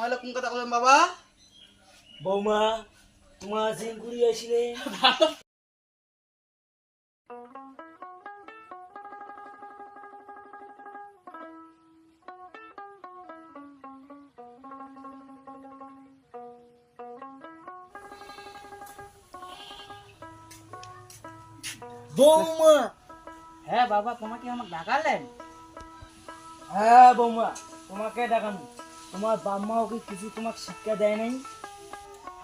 তোমালে কোন কথা কলেন বাবা? বৌমা তোমার জিঙ্কুরি আসলে। বৌমা। হ্যাঁ বাবা তোমাকে আমাকে ডাকালেন? হ্যাঁ বৌমা তোমাকে ডাকানো তোমার বাম্মাও কি কিছু তোমাকে শিক্ষা দেয় নাই?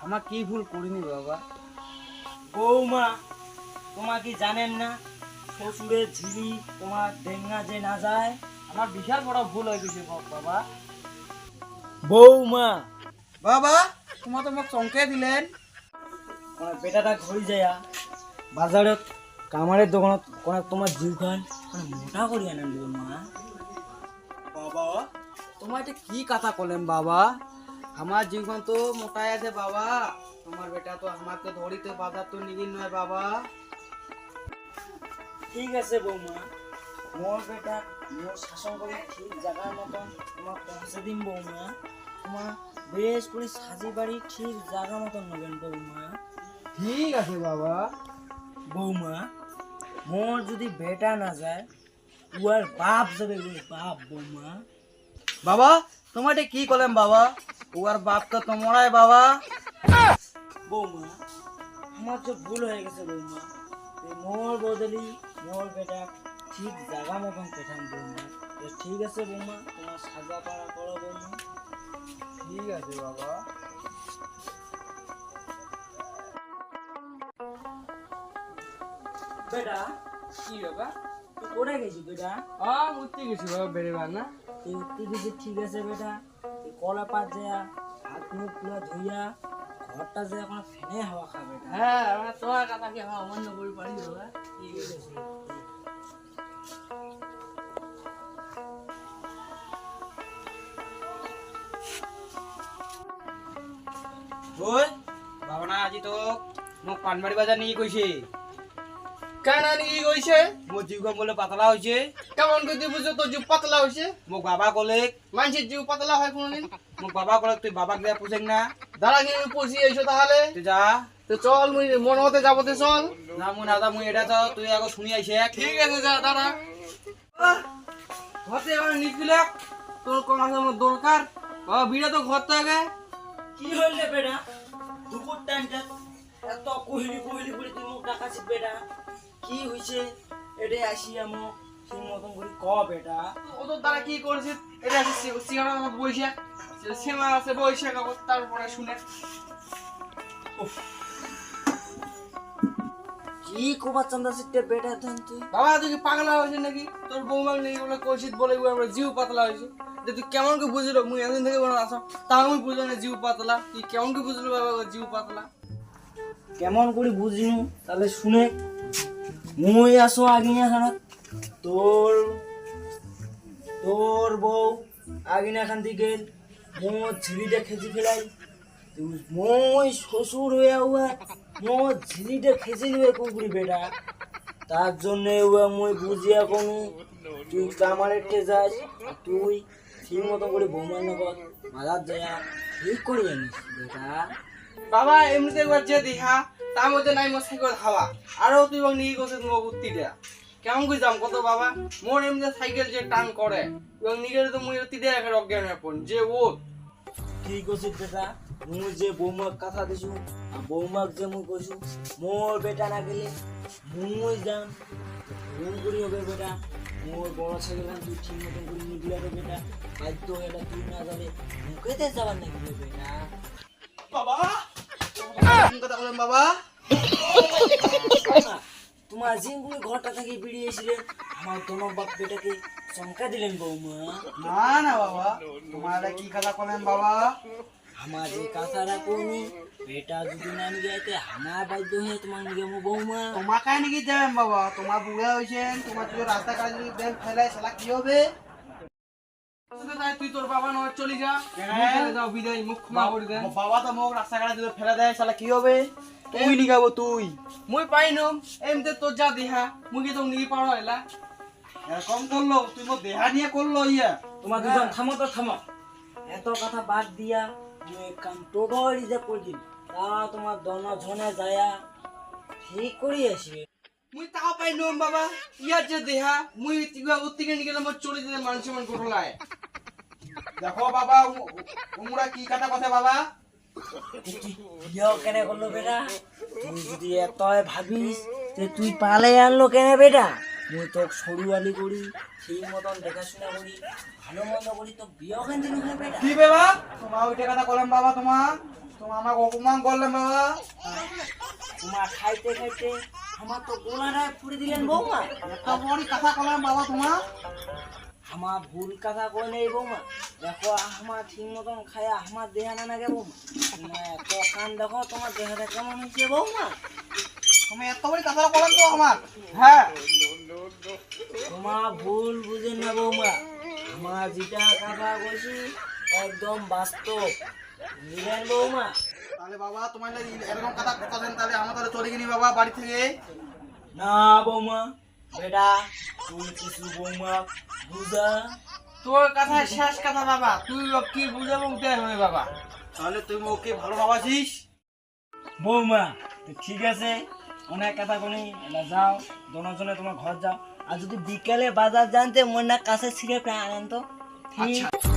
আমার কি ভুল করিনি বাবা। বৌমা তোমার কি জানেন না শ্বশুরের ঝিলি তোমার ডেঙ্গা যে না যায়? আমার বিশাল বড় ভুল হয়ে গেছে বাবা। বৌমা! বাবা তোমার তো মোক চমকে দিলেন। কোন বেটাটা ঘুরি যায় বাজারত কামারের দোকানত কোন তোমার জিউ খান মোটা করি আনেন মা তোমার এটা কি কথা কলেন বাবা? আমার জীবন তো মোটাই আছে বাবা। তোমার বেটা তো আমাকে ধরিতে বাধা তো নিগিন নয় বাবা। ঠিক আছে বৌমা। মোর বেটা মোর শাসন করে ঠিক জায়গার মতন তোমার পৌঁছে দিন বৌমা। তোমার বেশ করে সাজি বাড়ি ঠিক জায়গা মতন নেবেন বৌমা। ঠিক আছে বাবা। বৌমা মোর যদি বেটা না যায় উয়ার বাপ যাবে বাপ বৌমা। বাবা এটা কি কলেন বাবা? ওর বাপ তো তোমরাই বাবা। বৌমা, আমার তো ভুল হয়ে গেছে বৌমা। মোর বদলি মোর বেটা ঠিক জায়গা মতন পেঠান বৌমা। তো ঠিক আছে বৌমা, তোমার সাজা পাড়া করো বৌমা। ঠিক আছে বাবা। বেটা, কি বাবা তুই কোথায় গেছিস বেটা? আ উঠতে গেছি বাবা বেড়েবার না? তুই ঠিক আছে বেটা তুই কলা পাত যা হাত মুখ পুরা ধুইয়া ঘরটা যে এখন ফেনে হাওয়া খা বেটা। হ্যাঁ আমরা তোমার কথা কি আমার অমান্য করে পারি ঠিক আছে। ওই বাবা না আজি তো মোক পানবাড়ি বাজার নিয়ে কইছে কেন কি কইছে মোর জীবন বলে পাতলা হয়েছে কেমন করে তুই বুঝছ তোর জীব পাতলা হয়েছে? মোক বাবা কলে মানুষের জীব পাতলা হয় কোনোদিন? মোক বাবা কলে তুই বাবাক দিয়া পুছেন না। দাঁড়া কি পড়ছি এসো তাহলে। তুই যা। তো চল মুই মন মতে যাব তো চল। না মুই না যা মুই এটা তো তুই আগে শুনি আইছে। ঠিক আছে যা দাঁড়া। ঘরতে আমার নিকবিলাক তোর কোন আছে আমার দরকার? বাবা বিড়া তো ঘর থেকে। কি হইলে বেটা? দুপুর টাইমটা এত কহিলি কহিলি করে তুই মুখ ডাকাছিস বেটা। কি হইছে? এটাই আসি আমো। মতন করে ক বেটা ও তোর কি করেছে? এটা আছে সিঙ্গারা আমার বৈশাখ সীমা আছে বৈশাখ আবার তারপরে শুনে। কি কবার চান্দা সিটে বেটা ধন তুই? বাবা তুই কি পাগলা হয়েছে নাকি? তোর নেই বলে কৌশিত বলে আমরা জিউ পাতলা হয়েছে। যে তুই কেমন করে বুঝলো মুই এতদিন থেকে বলো আসো। তাও আমি বুঝলো না জিউ পাতলা। তুই কেমন করে বুঝলো বাবা জিউ পাতলা? কেমন করে বুঝিনু তাহলে শুনে। মুই আসো আগিনাখানত তোর তোর বউ আগিনাখান থেকে মোর ঝিলিটা খেঁচি ফেলাই। মই শ্বশুর হয়ে উয়া মোর ঝিলিটা খেঁচে নিবে কুকুরি বেটা। তার জন্য উয়া মই বুঝিয়া কোনো তুই কামারেটে যাস, তুই ঠিক মতো করে বৌমার নগর মাদার যায় ঠিক করে জানিস বেটা। বাবা, এমনিতে একবার যে দিহা, তার মধ্যে নাই মোর সাইকেল হাওয়া। আরও তুই নিয়ে গেছে তোমার দেয়া কেমন করে যাম কত বাবা? মোর এমনি সাইকেল যে টান করে। এবং নিজের তো মুই দেয়া একটা অজ্ঞান হয়ে যে ও কি কইছিস বেটা? মুই যে বৌমাক কথা দিছু বৌমাক যে মুই কইছু মোর বেটা না গেলে মুই যাম। রুম করি হবে বেটা। মোর বড় ছেলে তুই ঠিক মতন করে নিবি রে বেটা। বাধ্য এটা তুই না যাবে। মুখেতে যাবার নাকি বেটা? বাবা! কথা কলেন বাবা! না, তোমার জিঙ্গুলি ঘরটা থেকে এসেছিলেন আমার তোমার বাপ বেটাকে চমকা দিলেন বৌমা। না না বাবা তোমারা কি কথা বলেন বাবা? আমার যে কাঁথারা কোনি বেটা যদি না নিয়ে যাইতে আমার বাধ্য হয়ে তোমার নিয়ে মো বৌমা। তোমার কাই নাকি যাবেন বাবা? তোমার বুড়া হয়েছেন তোমার যদি রাস্তা কাজ যদি ব্যাংক ফেলায় সালা কি হবে? তুই তোর বাবা নয় চলে যা। হ্যাঁ। যাও বিদায় মুখ ক্ষমা করে দেন বাবা তো মোক রাস্তা কাজ যদি ফেলে দেয় সালা কি হবে? তুই নিগাবো তুই। মুই পাই নম এমতে তোর যা দিহা মুই কি তোর নিয়ে পারো এলা? এরকম করল তুই মোর দেহা নিয়ে করল ইয়া। তোমার দুজন থামো তো থামো। এত কথা বাদ দিয়া কাম দিন তা তোমার দনা ঝনে যায়া ঠিক করি আসবে? মুই তাও পাই নম বাবা। ইয়ার যে দেহা মুই উত্তিকে নিগেলে মোর চলে যেতে মান সমান গোঠলায় দেখো বাবা উমরা কি কথা কথা বাবা? কেন করল বেটা? তুই যদি এতই ভাবিস যে তুই পালে আনলো কেন বেটা? মুই তো সরু আলি করি সেই মতন দেখাশোনা করি ভালো মন্দ করি তো বিয়ে কেন দিল বেটা? কি বাবা? তোমার ওইটা কথা কলাম বাবা তোমার তোমার আমাকে অপমান করলাম বাবা। তোমার খাইতে খাইতে আমার তো গোলাটায় ফুড়ে দিলেন বৌমা। একটা বড় কথা কলাম বাবা তোমার আমার ভুল কথা কই নেই বৌমা। দেখো আমার ঠিক মতন খায়া আমার দেহা না নাগে বৌমা। এত কান দেখো তোমার দেহাটা কেমন হয়েছে বৌমা? তুমি এত বড় কথা কলাম তো আমার। হ্যাঁ। তোমার ভুল বুঝেন না বৌমা। আমার যেটা কথা কইছি একদম বাস্তব। বৌমা। তাহলে বাবা তোমার এরকম কথা কথা তাহলে আমার তাহলে চলে গেলি বাবা বাড়ি থেকে? না বৌমা বেটা তুই কিছু বৌমা বুঝা? তোর কথা শেষ কথা বাবা তুই কি উঠে হবে বাবা। তাহলে তুমি ওকে ভালো ভাবাছিস বৌমা ঠিক আছে অনেক কথা বলি এলা যাও দোনোজনে তোমার ঘর যাও। আর যদি বিকেলে বাজার জানতে মনে কাছে ছিঁড়ে আনেন তো। ঠিক আচ্ছা।